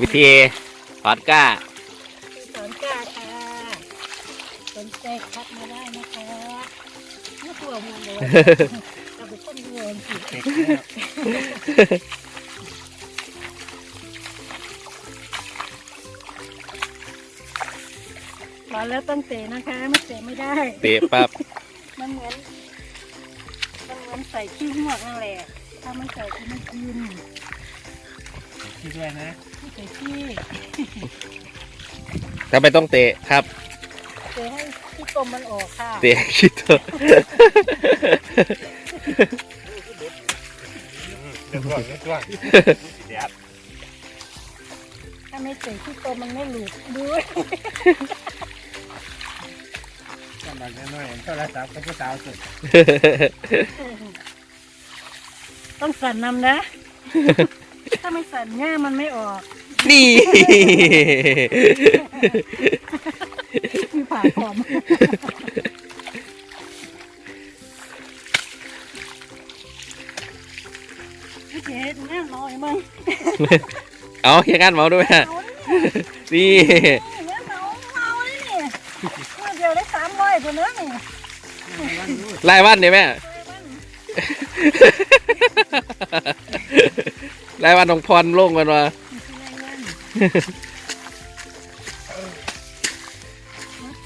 วิธีถอดก้าสอนกล้าค่ะสนใจคัดมาได้นะคะไม่กลัวมึงเลยเราเป็นคนรวยสิมาแล้วต้องเตะนะคะไม่เตะไม่ได้ เตะปั๊บมันเหมือนมันเหมือนใส่ขี้หมวกนั่นแหละถ้าไม่ใส่ก็ไม่กิน คิดด้วยนะไม่ใส่ขี้ทำไมต้องเตะครับเตะให้ขี้กลมมันออกค่ะเตะคิดเถอะเดี๋ยวก่อนเดี๋ยวก่อนเดี๋ยวถ้าไม่เตะขี้กลมมันไม่หลุดดูกำลังจะน้อยโทรศัพท์กับผู้สาวสุดต้องสั่นนำนะ ถ้าไม่สั่นง่ามันไม่ออก นี่ มีผ่าหอมพี่เจ๊แน่นอยมึงเอาอย่างงั้นเมาด้วยฮะเอาดิเนี่ยนี่แม่เมาเมาเลยนี่เมื่อเดียวได้สามร้อยคนเนื้อนี่ไล่วันเนี่ยแม่ ไล่วันของพรลงกันมา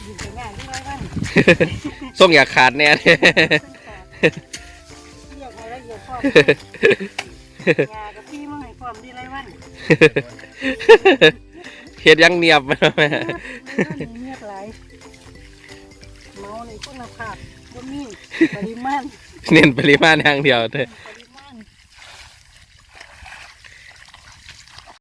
อยู่ในงานที่ร้อยวันส่งอยากขาดแน่เนี่ยเรียกมาแล้วเดี๋ยวพร้อมงากับพี่มาให้พร้อมที่ร้อยวันเฮ็ดยังเนียบมาแม่เงียบไหลายเมาในคุณภาพบ่มีปริมาณเน้นปริมาณอย่างเดียวเถอะปริ